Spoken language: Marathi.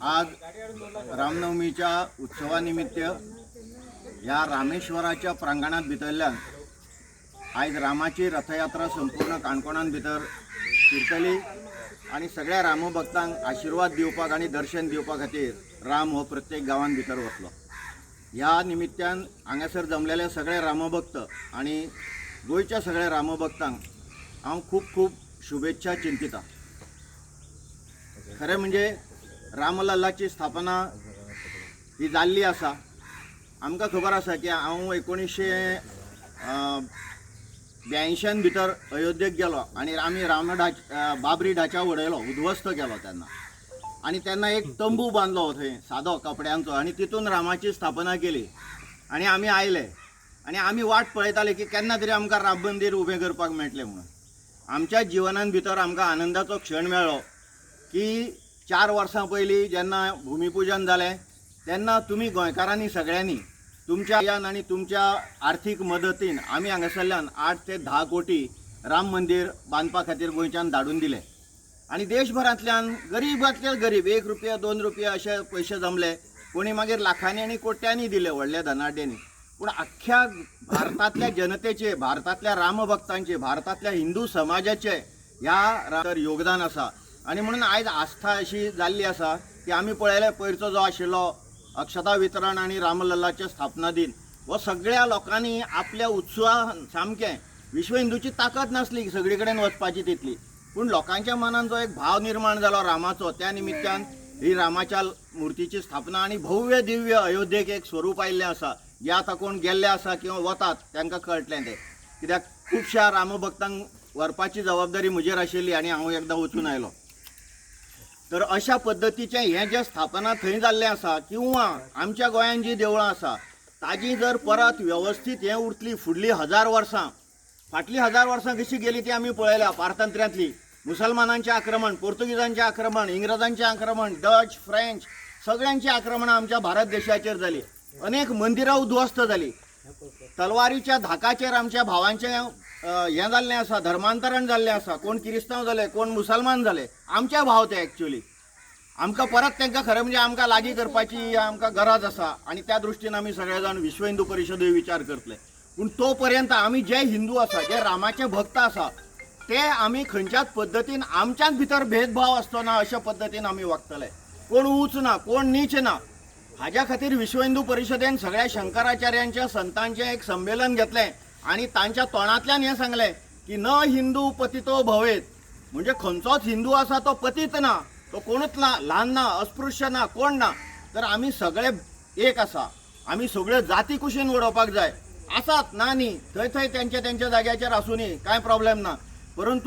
आज रामनवमीच्या उत्सवानिमित्त या रामेश्वराच्या प्रांगणात भितरल्यान आयज रामाची रथयात्रा संपूर्ण काणकोणांत भितर फिरतली आणि सगळ्या रामभक्तांक आशिर्वाद दिवपाक आणि दर्शन दिवपा खातीर राम हो प्रत्येक गांवांत भितर वतलो ह्या निमित्यान हांगासर जमलेले सगळे रामभक्त आणि गोंयच्या सगळ्या रामभक्तांक हांव खूब खूब शुभेच्छा चिंतिता. खरें म्हणजे रामलल्लाची स्थापना ही जाल्ली आसा आमकां खबर आसा की हांव एकोणीशे ब्यायंशान भितर अयोध्येक गेलो आनी आमी राम बाबरी ढाचा उडयलो उद्वस्त केलो तेन्ना आनी तेन्ना एक तंबू बांदलो थंय सादो कपड्यांचो आनी तितून रामाची स्थापना केली. आनी आमी आयले. आनी आमी वाट पळयताले की केन्ना तरी आमकां राम मंदीर उबें करपाक मेळटलें म्हणून. आमच्या जिवनान भितर आमकां आनंदाचो क्षण मेळ्ळो की चार वर्सां पयलीं जेन्ना भुमिपूजन जालें तेन्ना तुमी गोंयकारांनी सगळ्यांनी तुमच्या यान आणि तुमच्या आर्थीक मदतीन आमी हांगासरल्यान आठ ते धा कोटी राम मंदीर बांदपा खातीर गोंयच्यान धाडून दिले. आणि देशभरांतल्यान गरीबांतले गरीब एक रुपया दोन रुपया अशे पयशे जमले. कोणी मागीर लाखांनी आनी कोट्यांनी दिले व्हडल्या धनाढ्यांनी. पूण अख्ख्या भारतातल्या जनतेचे भारतातल्या रामभक्तांचे भारतातल्या हिंदू समाजाचे ह्या योगदान आसा आणि म्हणून आयज आस्था अशी जाल्ली आसा की आमी पळयले पयरचो जो आशिल्लो अक्षता वितरण आणि रामलल्लाचे स्थापना दिन. हो सगळ्या लोकांनी आपल्या उत्सवान सामकें विश्व हिंदूची ताकद नासली सगळी कडेन वचपाची तितली पूण लोकांच्या मनान जो एक भाव निर्माण जालो रामाचो त्या निमित्तान ही रामाच्या मुर्तीची स्थापना आणि भव्य दिव्य अयोध्येक एक स्वरूप आयिल्लें आसा जे आतां कोण गेल्ले आसा किंवा वतात तांकां कळटलें तें. कित्याक खुबश्या रामभक्तांक व्हरपाची जबाबदारी म्हजेर आशिल्ली आनी हांव एकदां वचून आयलो. तर अशा पद्दतीचें हें जें स्थापना थंय जाल्लें आसा किंवा आमच्या गोंयांत जीं देवळां आसा ताजी जर परत वेवस्थीत हें उरतली फुडलीं हजार वर्सां फाटलीं हजार वर्सां कशी गेली ती आमी पळयल्या पारतंत्र्यांतली. मुसलमानांचे आक्रमण पोर्तुगीजांचे आक्रमण इंग्रजांचें आक्रमण डच फ्रेंच सगळ्यांची आक्रमणां आमच्या भारत देशाचेर जाली अनेक मंदिरां उद्ध्वस्त जाली तलवारीच्या धाकाचेर आमच्या भावांचे हें जाल्लें आसा धर्मांतरण जाल्लें आसा कोण क्रिस्तांव जाले कोण मुसलमान जाले आमचे भाव ते एक्चुअली आमकां परत तांकां खरें म्हणजे आमकां लागीं करपाची आमकां गरज आसा आनी त्या दृश्टीन आमी सगळे जाण विश्व हिंदू परिशदूय विचार करतले. पूण तो पर्यंत आमी जे हिंदू आसा जे रामाचे भक्त आसा ते आमी खंयच्याच पद्दतीन आमच्याच भितर भेदभाव आसचो ना अशा पद्दतीन आमी वागतले. कोण उंच ना कोण नीच ना. हाज्या खातीर विश्व हिंदू परिशदेन सगळ्या शंकराचार्यांच्या संतांचें एक संमेलन घेतलें. आनी तांच्या तोंडांतल्यान हें सांगलें की न हिंदू पतितो भवेत. म्हणजे खंयचोच हिंदू आसा तो पतीत ना तो कोणूच ना ल्हान ना अस्पृश्य ना कोण ना तर आमी सगळे एक आसा आमी सगळ्यो जाती कुशीन उडोवपाक जाय. आसात ना न्ही थंय थंय त्यांच्या तेंच्या जाग्याचेर आसुनी कांय प्रॉब्लेम ना. परंतु